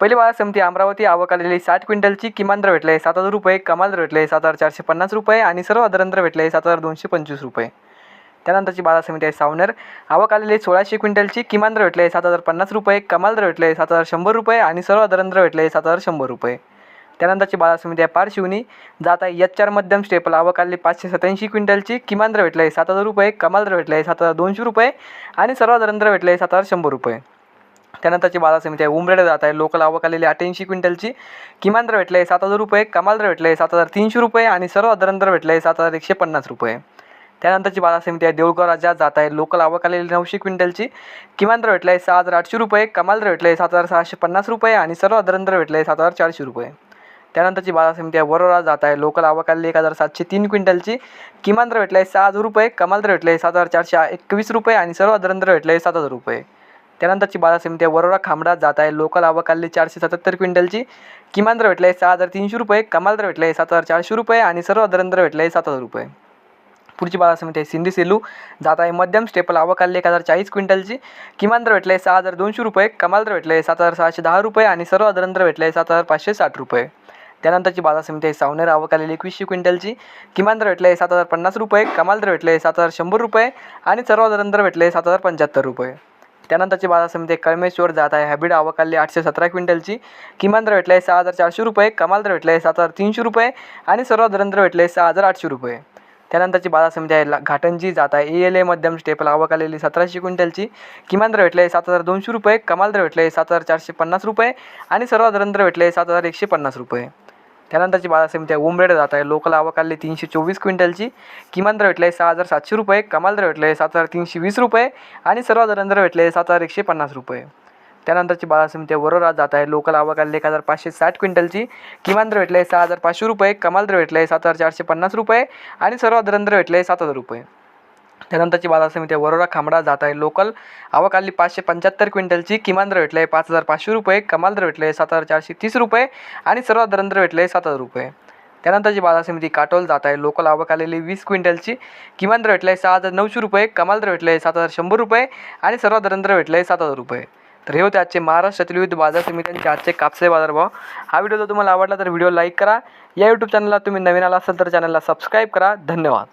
पहिली बाजार समिती अमरावती आवक आलेली साठ क्विंटलची किमान दर भेटले सात हजार रुपये कमाल दर भेटले सात हजार चारशे पन्नास रुपये आणि सर्व दर भेटले सात हजार दोनशे पंचवीस रुपये. त्यानंतरची बाजार समिती आहे सावनेर. आवक आलेली सोळाशे क्विंटलची किमान दर भेटले सात हजार पन्नास रुपये कमाल दर भेटले सात हजार शंभर रुपये आणि सर्व दर भेटले सात हजार शंभर रुपये. त्यानंतरची बाजार समिती आहे पारशिवनी. जात आहे यच चार मध्यम स्टेपल. आवक आलेली पाचशे सत्याऐंशी क्विंटलची किमान दर भेटले सात हजार रुपये कमाल दर भेटले सात हजार दोनशे रुपये आणि सर्व दर भेटले सात हजार शंभर रुपये. त्यानंतरची बाजार समिती आहे. उमरेडे जात आहे. लोकल आवक आलेली अठ्ठ्याऐंशी क्विंटलची. किमान दर भेटले सात हजार रुपये. कमाल दर भेटले सात हजार तीनशे रुपये आणि सर्व दर आहे सात हजार एकशे पन्नास रुपये. त्यानंतरची बाजार समिती आहे. देऊळगाव राज्यात जात आहे. लोकल आवक आलेली नऊशे क्विंटलची. किमान दर भेटले सहा हजार आठशे रुपये. कमाल दर भेटले सात हजार सहाशे पन्नास रुपये आणि सर्व दर भेटले सात हजार चारशे रुपये. त्यानंतरची बाजार समिती आहे. वरोरा जात आहे. लोकल आवक आलेली एक हजार सातशे तीन क्विंटलची. किमान दर भेटले सहा हजार रुपये. कमाल दर भेटले सात हजार चारशे एकवीस रुपये आणि सर्व दर आहे सात हजार रुपये. त्यानंतरची बाजार समिती आहे. वरोरा खामडा जात आहे लोकल आवक चारशे सत्याहत्तर क्विंटलची. किमान दर आहे सहा हजार तीनशे रुपये कमाल दर भेटले सात हजार चारशे रुपये आणि सर्व दर भेटले सात हजार रुपये. पुढची बाजार समिती आहे सिंधी सेलू. जात आहे मध्यम स्टेपल आवक एक हजार चाळीस क्विंटलची. किमान दर आहे सहा हजार दोनशे रुपये कमाल दर भेटले सात हजार सहाशे दहा रुपये आणि सर्व दर भेटले सात हजार पाचशे साठ रुपये. त्यानंतरची बाजार समिती आहे सावनेर आवक आलेली एकवीसशे क्विंटलची. किमान दर भेटले सात हजार पन्नास रुपये कमाल दर भेटले सात हजार शंभर रुपये आणि सर्व दर भेटले सात हजार पंच्याहत्तर रुपये. त्यानंतरची बाजार समिती कळमेश्वर जात आहे. हॅबिड आवक आठशे सतरा क्विंटलची किमान दर भेटले सहा हजार चारशे रुपये कमाल दर भेटले सात हजार तीनशे रुपये आणि सर्व दर भेटले सहा हजार आठशे रुपये. त्यानंतरची बाजार समिती आहे ला- घाटंजी जात आहे. ए एल ए मध्यम स्टेपल आवक आलेली सतराशे क्विंटलची किमान दर भेटले सात हजार दोनशे रुपये कमाल दर भेटले सात हजार चारशे पन्नास रुपये आणि सर्व दर भेटले सात हजार एकशे पन्नास रुपये. त्यानंतरची बाजार समिती आहे उमरेड जात आहे. लोकल आवक तीनशे चोवीस क्विंटलची. किमान दर भेटले सहा हजार सातशे रुपये कमाल दर भेटले सात हजार तीनशे वीस रुपये आणि सर्व दर भेटले सात हजार एकशे पन्नास रुपये. त्यानंतरची बाजार समिती आहे वरोरा जात आहे. लोकल आवक एक हजार पाचशे साठ क्विंटलची. किमान दर भेटले सहा हजार पाचशे रुपये कमाल दर भेटले सात हजार चारशे पन्नास रुपये आणि सर्वात दर भेटले सात हजार रुपये. त्यानंतरची बाजार समिती वरोरा खांबडा जात आहे. लोकल आवक आली पाचशे पंच्याहत्तर क्विंटलची. किमान दर भेटले पाच हजार पाचशे रुपये. कमाल दर भेटले सात हजार चारशे तीस रुपये. आणि सर्व दर भेटले सात हजार रुपये. त्यानंतरची बाजार समिती काटोल जात आहे. लोकल आवक आलेली वीस क्विंटलची. किमान दर भेटले सहा हजार नऊशे रुपये. कमाल दर भेटले सात हजार शंभर रुपये. आणि सर्व दर भेटले सात हजार रुपये. तर हे होते आजचे महाराष्ट्रातील विविध बाजार समित्यांचे आजचे कापसे बाजारभाव हा व्हिडिओ जर तुम्हाला आवडला तर व्हिडिओ लाईक करा. या यूट्यूब चॅनलला तुम्ही नवीन आला असाल तर चॅनलला सबस्क्राईब करा. धन्यवाद.